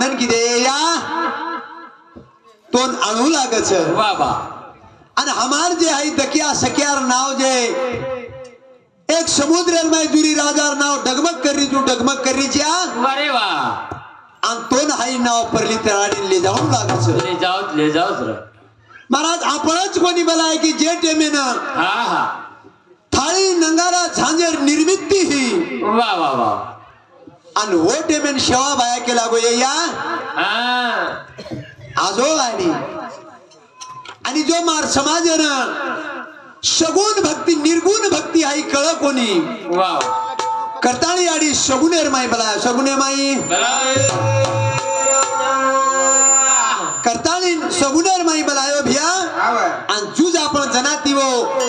वंदन किदे या? तो आणू लागच. वा आणि हमार जे आहे दकिया सकियार नाव जे एक समुद्र जुरी राजार नाव डगमग करी तू डगमग करीच्या अरे वा. आणि तो हाई नाव परली तराडीले जाऊन लागच. ले जाओ ले जाओ र. महाराज आपणच कोणी बलाय की जे टेमेनं हा हा. थाळी नंगारा झांजर निर्मिती ही. वा वा वा. आणि हो टेमेन शेवा बाया केला गो ये हा. आजो आणि आणि जो मार समाजानं सगुण भक्ती निर्गुण भक्ती आई कळ कोणी? वा करताळी आडी सगुनेर माई बला सगुने माई. करताळी सगुनेर माई बलायो भिया. आणि जुज आपण जनाती वो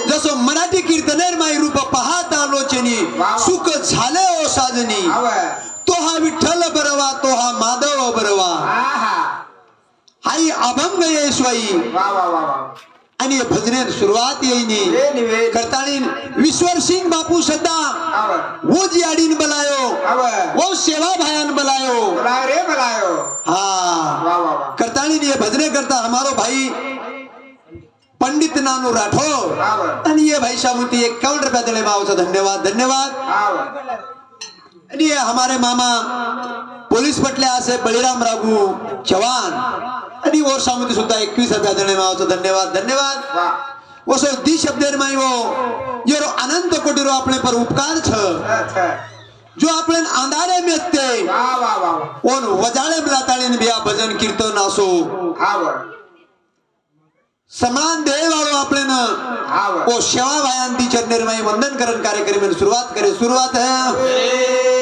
जसो मराठी कीर्तनेर माई रूप सुख झाले ओ साजनी। तो हा विठ्ठल बरवा तो हा माधव बरवा। हाई अभंग येशवाई आणि हे भजनेर सुरुवात येईनी। करताळी विश्वर सिंग बापू सद्दा वो जी आडीन बलायो। वो सेवा भायान बलायो। हाँ। करताली ने ये भजने करता हमारो भाई। पंडित नानू राठोड. आणि ये भाई शामुती एक करोड रुपया दिले माओचा धन्यवाद धन्यवाद. आणि हमारे मामा पोलीस पटले असे बळीराम राघू चव्हाण. आणि ओर सामुती सुद्धा एकवीस रुपया देणे मावाचा धन्यवाद धन्यवाद. वो. सो दी शब्देर माई वो येरो अनंत कोटी रो अपने पर उपकार छ। जो अपने अंधारे में ते ओन वजाळे में लाताळे बिया भजन कीर्तन असो आवड समान देह वाळो आपण ओ शेवा भायांती चंदनिर्माई वंदन करण कार्यक्रम सुरुवात करे सुरुवात है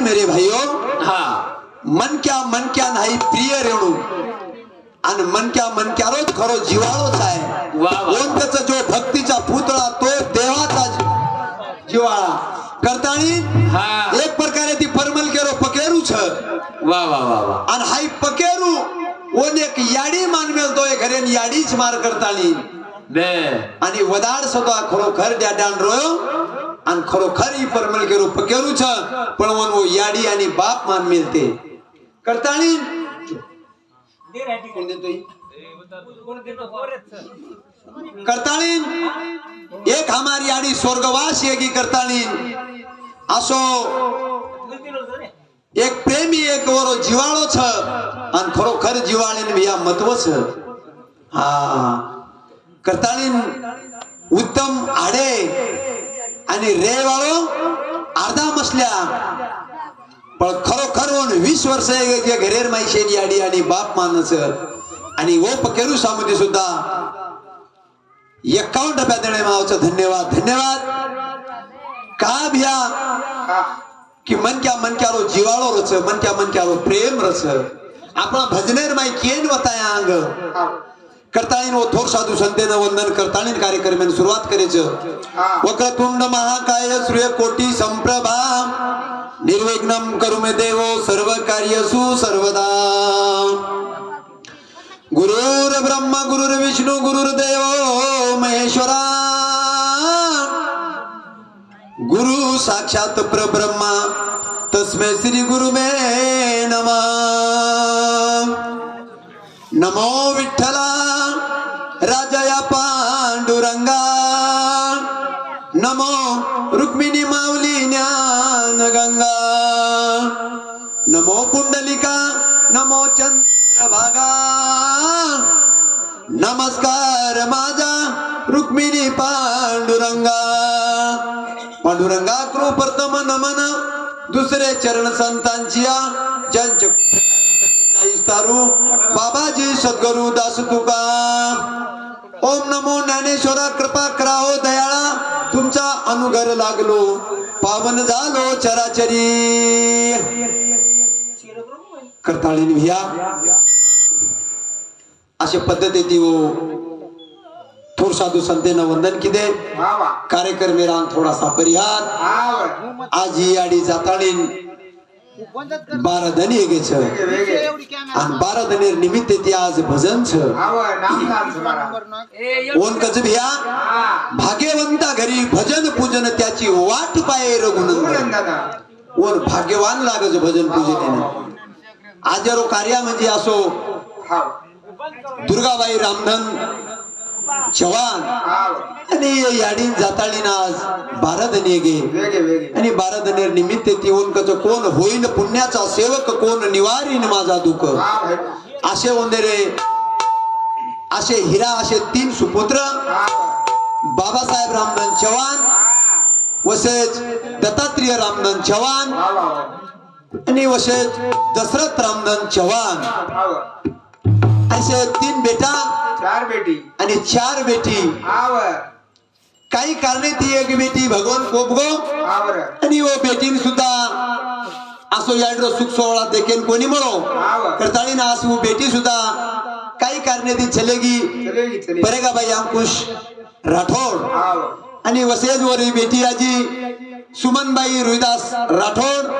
मेरे भाईयो हा। मनक्या मनक्या नाही प्रिय रेणू. आणि मनक्या मनक्यारोच खरो जिवाळोच आहे ओंकचा जो भक्तीचा पुतळा तो देवाचा जि- जिव्हाळा करताळी हा. एक प्रकारे ती परमल केरो पकेरू छ. वा वा वा वा. आणि हाई पकेरू ओन एक याडी मान मेलतोय घरेन याडीच मार करताळी. बे आणि वदाड सदा खरोखर द्याडान रोयो आणि खरोखर ही परमल केरो पकेरू छ पण वन वो याडी आणि बाप मान मिळते करताळी कोण देतोय? करताळीन एक हमारी आडी स्वर्गवास येगी करताळीन असो एक प्रेमी एक वरो जिवाळो छ आणि खरोखर जिवाळीन भिया महत्त्व छ हा करताळीन उत्तम आडे आणि रे वाळो अर्धा मसल्या. पण खरोखर वीस वर्ष जे घरेर माहिशेन याडी आणि बाप मानस आणि वो पकेरू सामुदी सुद्धा एकावन्न टप्प्यात देणे मावचं धन्यवाद. धन्यवाद. का भ्या? की मनक्या रो जिवाळो रच मनक्या रो प्रेम रच. आपण भजनेर माई केन वताया अंग करताळीन व थोर साधू संतेनं वंदन करताळीन कार्यक्रमाने सुरुवात करायचं. वक्रतुंड महाकाय सूर्य कोटी संप्रभा. निर्विघ्नम करुमे देवो सर्व कार्यसु सर्वदा. गुरुर ब्रह्मा गुरुर विष्णू गुरुर्देव महेश्वरा. गुरु साक्षात परब्रह्मा. तस्मै श्री गुरुमे नमः. नमो विठ्ठला. राजया पांडुरंगा। नमो रुक्मिणी माऊली ज्ञान गंगा नमो पुंडलिका, नमो चंद्रभागा। नमस्कार माझा रुक्मिणी पांडुरंगा। पांडुरंगा कृप्रथम नमन, दुसरे चरण संतांची इस्तारू बाबाजी सद्गुरु दास तुका ओम नमो ज्ञानेश्वरा कृपा कराओ दयाळा. तुमचा अनुगर लागलो. पावन झालो चराचरी. करताळीन भिया. अशा पद्धती वो थोर साधू संतेनं वंदन किदे. कार्यक्रमी रान थोडासा परिहार. आज ही आडी जाताळीन बारा धनी गे छ. अनि बारा धनी निमित्त ती आज भजन छ. ओन कच भिया भाग्यवंता घरी भजन पूजन त्याची वाट पाये रघुनंदन. ओन भाग्यवान लागच भजन पूजनेनं. आजरो कार्या म्हणजे असो दुर्गाबाई रामधन चव्हाण आणि याडीन जाताळीन आज बारा धनी गे आणि बारा धनीर निमित्त येऊन कच कोण होईन पुण्याचा सेवक कोण निवारीन माझा दुःख. असे ओंदेरे असे हिरा असे तीन सुपुत्र बाबासाहेब रामधन चव्हाण वसेच दत्तात्रेय रामधन चव्हाण आणि वसेच दशरथ रामधन चव्हाण. असे तीन बेटा चार बेटी. आणि चार बेटी. आवर काही कारणे ती एक बेटी भगवान कोपगो आवर आणि वो बेटीन सुद्धा असो याडरो सुख सोहळा देखील कोणी म्हणो. आवर. करताळीना असो बेटी सुद्धा काही कारणे ती चलेगी. बरेगा बाई अंकुश? राठोड. आणि वसेज वरी बेटी आजी सुमनबाई रुईदास राठोड.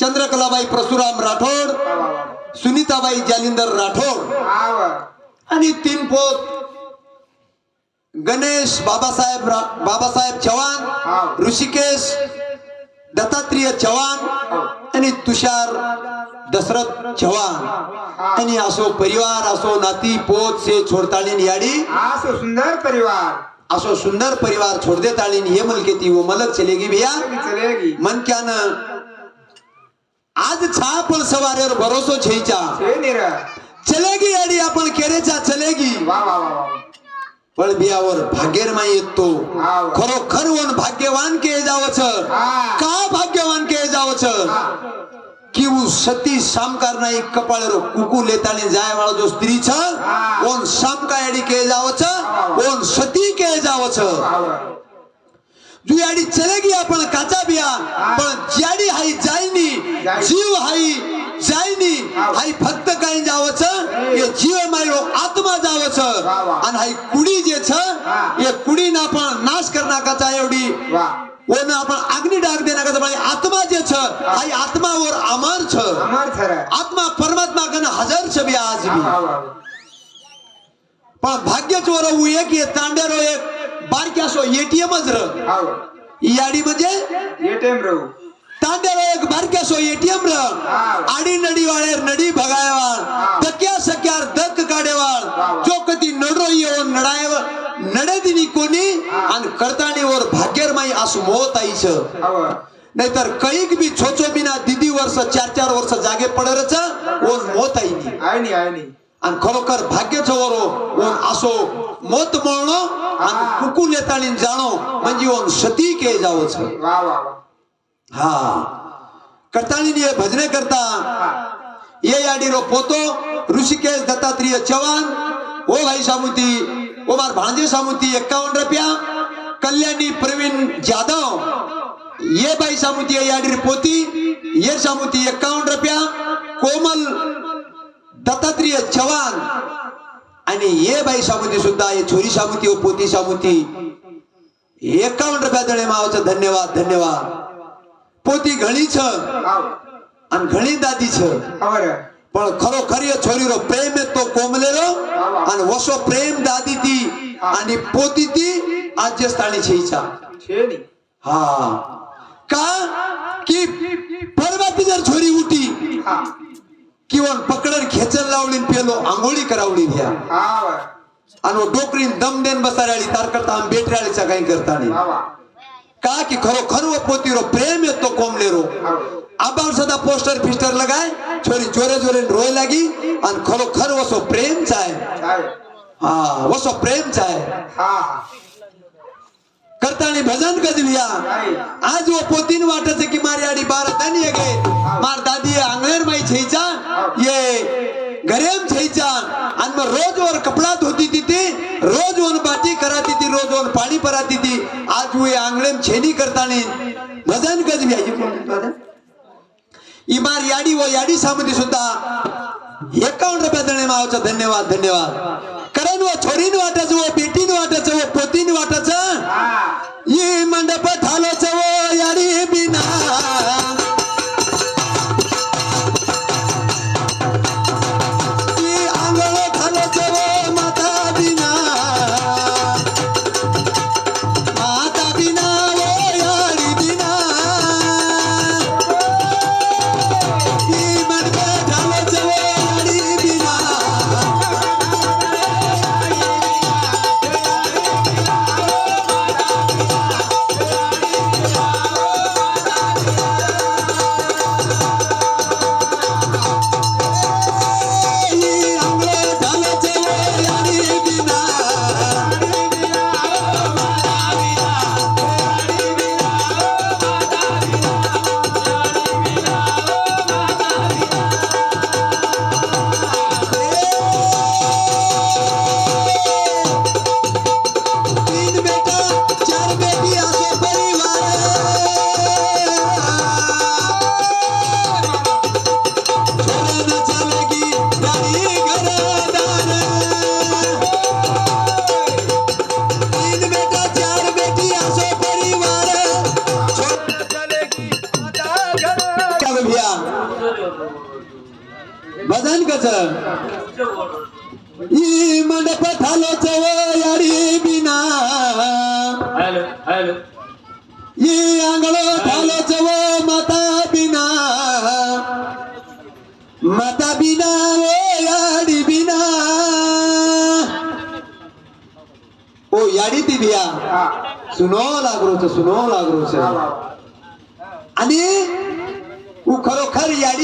चंद्रकलाबाई परशुराम राठोड. सुनीताबाई जालिंदर राठोड आणि तीन पोत गणेश बाबासाहेब बाबासाहेब हा. चव्हाण ऋषिकेश दत्तात्रेय चव्हाण आणि तुषार दशरथ चव्हाण. आणि असो परिवार असो नाती पोत से छोडताळीन याडी. आसो सुंदर परिवार. असो सुंदर परिवार छोड़ दे तालीन ये मलकेती वो मलक चलेगी भैया. चलेगी मन क्या न आज छा पण सवारेवर भरोसो छेचा चलेगी याडी आपण केरेचा चलेगी. वा वा वा वा. पण बियावर भाग्यरमाई येतो. खरोखर वन भाग्यवान के जावच. का भाग्यवान के जावच? कि उ सती सामकार नाही कपाळ रो कुकू लेताने जाय वाळा जो स्त्री छ. ओन सामका याडी के जावच ओन सती के जावच. जुयाडी चले गया पण काचा बिया पण ज्याडी हाई जाईनी जीव हाई जाईनी हाई फक्त काही जावच ये जीव मारो आत्मा जावच. आणि हाई कुडी जे छ ये कुडी ना पण नाश करना काचा एवढी. वरनं आपण अग्नि डाग देना का भाई आत्मा जे छ हाई आत्मा वर अमर छ आत्मा परमात्मा कन हजर छ बिया आज भी पण भाग्यच वर एक ये तांड्यारो एक. बारके असो एटीएमच र. याडी म्हणजे एटीएम राहू तांड्याला एक बारके असो एटीएम र. आडी नडी वाळे नडी भगायवाळ. तक्या सक्यार दक काढेवाळ. कधी नडो येऊन नडाय नडे दिनी कोणी आणि करतानी वर भाग्यर माई असू मोत आईच. नाहीतर कैक बी छोचो बिना दिदी वर्ष चार चार वर्ष जागे पडरच ओन मोत आई आणि खरोखर भाग्य जवळो ओन असो मत मळण आणि कुकून येता जाणो म्हणजे ओन सती के जावो छ हा. करतानी ये भजने करता. ये आडी रो पोतो ऋषिकेश दत्तात्रिय चव्हाण ओ भाई सामुती ओ मार भांजे सामुती एक्कावन्न रुपया कल्याणी प्रवीण जाधव ये बाई सामुती आडी रे पोती ये सामुती एक्कावन्न रुपया कोमल दत्तात्रेय चव्हाण आणि ये बाई साबुती सुद्धा ये छोरी साबुती व पोती साबुती एकावन्न रुपया दळे मावाचं धन्यवाद धन्यवाद. पोती घळीच आणि घळी दादीच. पण खरोखर छोरी रो प्रेम आहे तो कोमलेलो आणि वसो प्रेम दादी ती आणि पोती ती आज्यस्थानी छेईचा हा. का? की परवा ती जर छोरी उठी किंवा पकडन खेचन लावलीन पेलो आंघोळी करावली घ्या आणि डोकरीन दम देन बसाऱ्याली तार करता तारकरता बेटराळीचा काही करता नाही का की खरो खरो पोती रो प्रेम येतो कोंबले रो आबाव सदा पोस्टर फिस्टर लगाय छोरी जोरे जोरे रोय लागी आणि खरोखर वसो प्रेम चाय हा वसो प्रेम चाय करतानी भजन कजविया आज वो पोतीन वाटत की मारी आडी बार तनी गे मार दादी आंगणेर माई छेचा ये घरेम छेचा आणि मग रोज वर कपडा धोती तिथे रोज वन बाटी कराती ती रोज वन पाणी पराती ती आज वो आंगणेम छेनी करतानी भजन कजविया ही। इमार याडी व याडी सामती सुद्धा एकावन्न रुपया देणे मावाचा धन्यवाद धन्यवाद। कारण व छोरीन वाटायचं व बेटीन वाटायचं व पोतीन वाटायचं. ये मंडप थालोच वो याडी बिना.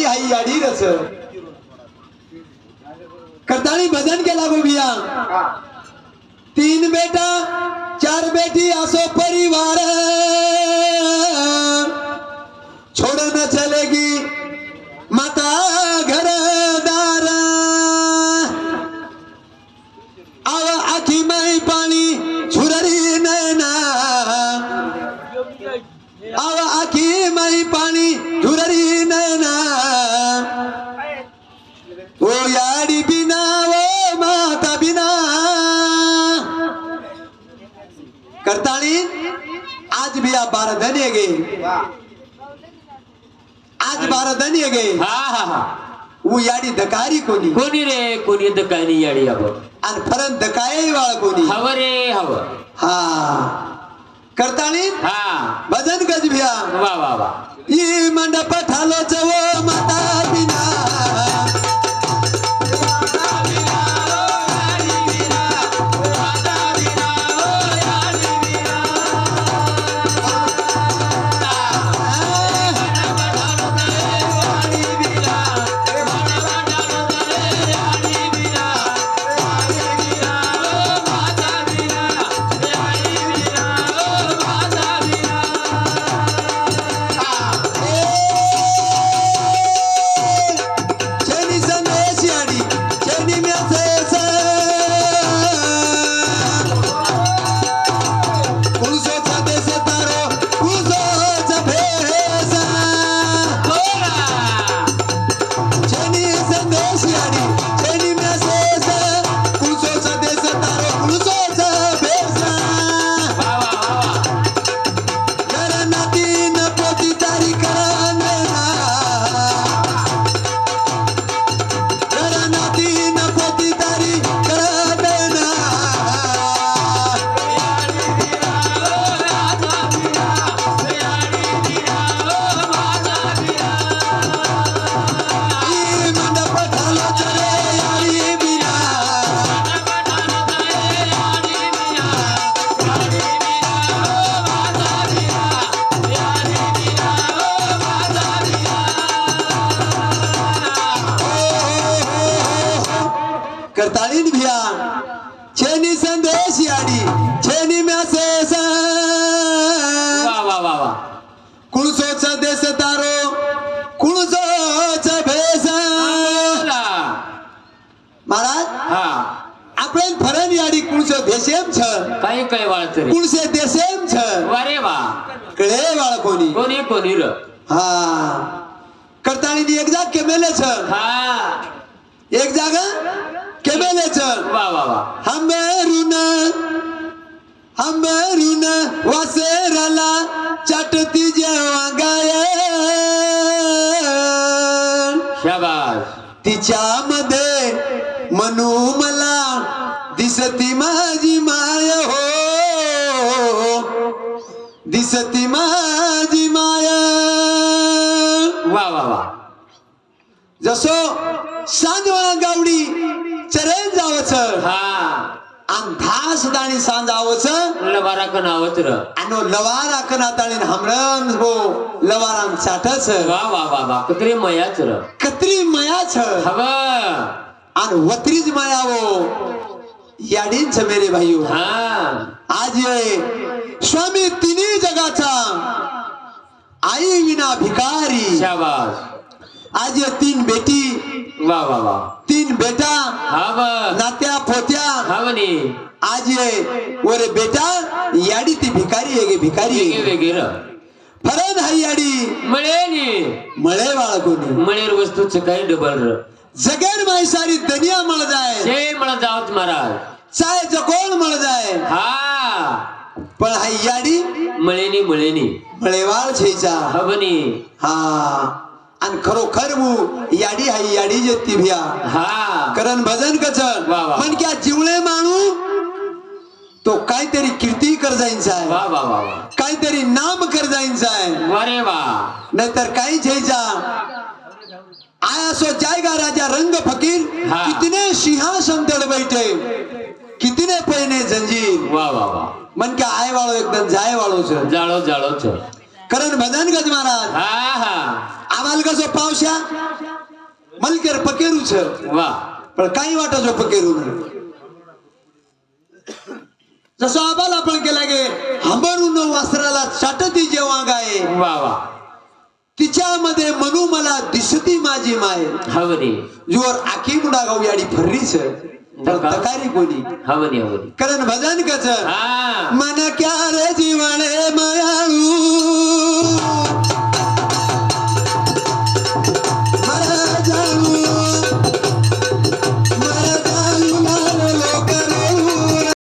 हाई अडी रस करताळी भजन केला गो बिया तीन बेटा चार बेटी असो परिवार. छोड़ न चलेगी माता घरदार. आव आखी माई पाणी झुररी नैना आव आखी माई पाणी झुररी नैना ओ याडी बिना ओ माता बिना. करताळी आज भी आप बारह धन है गए आज बारह धन है गए हा हा वो याडी धकारी कोनी कोणी रे? कोणी दकानी याडी आपण आणि फरन धकाय वाळ कोणी? हवं रे हव. हा. करताळी हा. भजन गजभिया. वा वा वा. ई मंडप ठालो चव माता बिना. करताळीन भिया छेनी संदेश याडी छेनी मेसेज वा वा वा वा. कुळसोच देश तारो कुळसोच भेस. महाराज हा. आपण फरन याडी कुळसो देशेम छ. काही काही वाळ तरी कुळसे देशेम छ. वारे वा. कळे वाळ कोणी? कोणी कोणी र. हा. करताळीनी एक जाग केमेले छ. हा. एक जागा? छ वा वा वा हंबेरून हंबेरून वासेराला चाटती जेव्हा गाय शाबास तिच्यामध्ये मनू मला दिसती माझी माय हो. दिसती माझी माय. वा वा वा. जसो सांजवळा गावडी हा. दाणी नावत र. लवार आकना ताळीन हमरन हो लवारान चाटच. वा वा वा वा. कत्री मयाच र. कत्री मयाच. हव. आणि वत्रीज मायावो याडींच मेरे भाईयो हा. आज ये स्वामी तिन्ही जगाचा आई विना भिकारी. शाबास. आज ये तीन बेटी. वा वा वा. तीन बेटा. नात्या पोत्या हवनी आज ये वरे बेटा याडी ती भिकारी आहे गे भिकारी आहे. वेगे र फरन हाय याडी. मळेनी मळे बाळ कोणी? मळेर वस्तूच काही डबल र. जगेर माय सारी दुनिया मळ जाय शे मला जावत महाराज. चाय जकोण मळ जाय हा. पण हाय याडी. मळेनी मळेनी मळेवाळ छेचा. हवनी हा. आणि खरोखर मू याडी हाय याडी जे ती भिया. हा. करण भजन वा. मन क्या जिवळे माणू? तो काहीतरी कीर्ती कर वा काहीतरी नाम कर जाईनचा आहे वारे वा नाहीतर काही छेचा आया सो जाएगा राजा रंग फकीर. कितने सिंहासन दड़ बैठे. कितने पहने जंजीर. वा वा वा मन क्या आय वाळो एकदम जाय वाळो छ जाळो जाळो छ करण भजन गज महाराज. हा हा. आम्हाला कसो पावशा मलकेर पकेरू छ वा पण काही वाटा जो पकेरू नाही जसं आबाला पण केला गे हंबरून वासराला चाटती जेव्हा गाय वा वा. तिच्यामध्ये मनू मला दिसती माझी माय. हवनी. जोर आखी मुडा गाव याडी फर्रीच नका. तकारी कोणी. हवनी हवनी. कारण भजन कच हा. मन क्या रे जीवणे मायाळू.